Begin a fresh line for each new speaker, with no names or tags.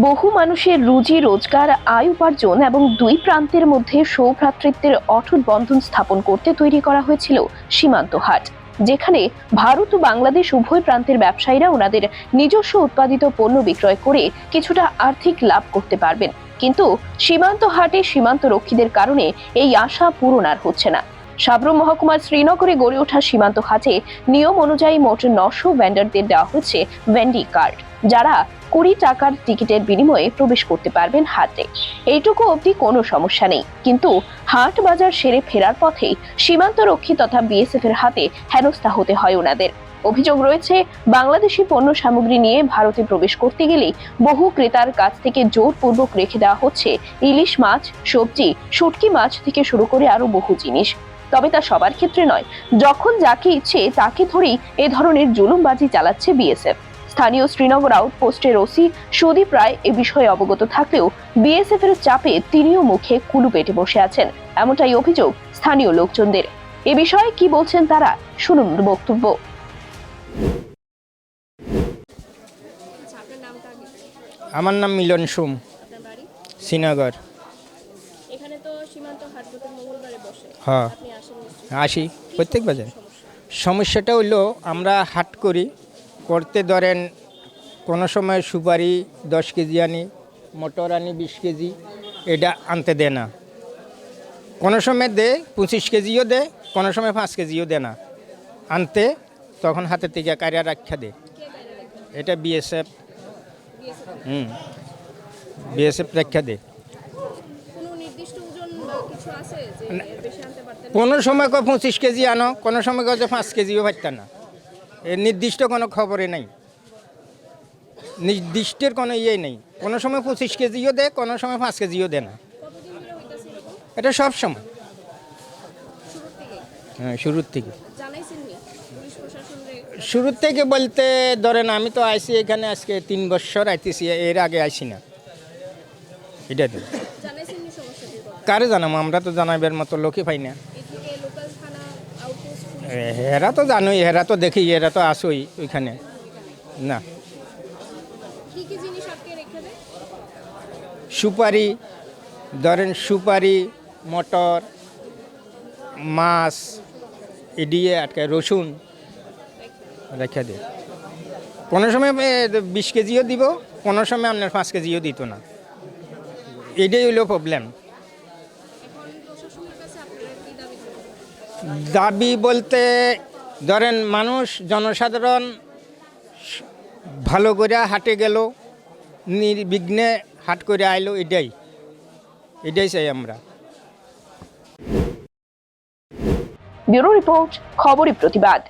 বহু মানুষের রুজি, রোজগার, আয় উপার্জন এবং দুই প্রান্তের মধ্যে সৌভ্রাতৃত্বের অটুট বন্ধন স্থাপন করতে তৈরি করা হয়েছিল সীমান্ত হাট, যেখানে ভারত ও বাংলাদেশ উভয় প্রান্তের ব্যবসায়ীরা ওনাদের নিজস্ব উৎপাদিত পণ্য বিক্রয় করে কিছুটা আর্থিক লাভ করতে পারবেন। কিন্তু সীমান্ত হাটে সীমান্ত রক্ষীদের কারণে এই আশা পূরণ আর হচ্ছে না। সাবরুম মহকুমার শ্রীনগরে গড়ে ওঠা সীমান্ত হাটে নিয়ম অনুযায়ী মোট নশো ভেন্ডারদের দেওয়া হচ্ছে ভেন্ডি কার্ড যারা কুড়ি টাকার টিকিটের বিনিময়ে প্রবেশ করতে পারবেন হাটে এইটুকু অবধি কোনো সমস্যা নেই। কিন্তু হাট বাজার সেরে ফেরার পথেই সীমান্ত রক্ষী তথা বিএসএফ এর হাতে হেনস্থা হতে হয় ওনাদের। অভিযোগ রয়েছে, বাংলাদেশি পণ্য সামগ্রী নিয়ে ভারতে প্রবেশ করতে গেলেই বহু ক্রেতার কাছ থেকে জোরপূর্বক রেখে দেওয়া হচ্ছে ইলিশ মাছ, সবজি, শুটকি মাছ থেকে শুরু করে আরও বহু জিনিস। তবে তা সবার ক্ষেত্রে নয়। যখন যাকে ইচ্ছে তাকে ধরেই এ ধরনের জুলুমবাজি চালাচ্ছে বিএসএফ। স্থানীয় শ্রীনগর আউটপোস্টের ওসি সুদীপ রায় এ বিষয়ে অবগত থাকলেও বিএসএফ এর চাপে তিনিও মুখে কুলু পেটে বসে আছেন, এমনটাই অভিযোগ স্থানীয় লোকজনদের। এ বিষয়ে কি বলছেন তারা, শুনুন বক্তব্য।
আমার নাম মিলন সোম, শ্রীনগর
এখানে তো সীমান্ত হাট প্রতি মঙ্গলবারে বসে
হ্যাঁ।
নিশ্চয়ই।
আসি। প্রত্যেক বাজার। সমস্যাটা হইল আমরা হাট করি করতে ধরেন কোনো সময় সুপারি দশ কেজি আনি মটর আনি বিশ কেজি এটা আনতে দেয় না। কোনো সময় দে পঁচিশ কেজিও দে কোনো সময় পাঁচ কেজিও দে না। আনতে তখন হাতে থেকে কারিয়া রাখা দে এটা বিএসএফ। হুম। বিএসএফ রাখা দে
কোনো নির্দিষ্ট ওজন বা কিছু আছে যে এর বেশি আনতে পারতেন না?
কোনো সময় কয় পঁচিশ কেজি আনো কোনো সময় যে পাঁচ কেজিও পারত না। এর নির্দিষ্ট কোনো খবরে নাই। নির্দিষ্টের কোনো ইয়ে নেই। কোনো সময় পঁচিশ কেজিও দেয় কোনো সময় পাঁচ কেজিও দেয় না। এটা সব সময়। হ্যাঁ শুরুর থেকে। শুরুর থেকে বলতে ধরেন আমি তো আইসি এখানে আজকে তিন বছর আইতেছি এর আগে আইসি না। এটা তো
জানাইছেন নি সমস্যাটির কথা
কারে জানাম? আমরা তো জানাবার মতো লোকই পাই না। এরা তো জানোই, এরা তো দেখি, এরা তো আসোই ওইখানে। না। সুপারি, ধরেন সুপারি, মটর, মাছ এডিয়ে আটকে রসুন। রেখে দে। কোনো সময় বিশ কেজিও দিব, কোনো সময় আপনার পাঁচ কেজিও দিত না। এটাই হলো প্রবলেম
এখন প্রশাসনের কাছে আপনারা কি দাবি করবেন
দাবি বলতে, ধরেন মানুষ, জনসাধারণ ভালো করে হাটে গেল, নির্বিঘ্নে হাট করে আইলো, এটাই। এটাই চাই আমরা।
ব্যুরো রিপোর্ট, খবরই প্রতিবাদ।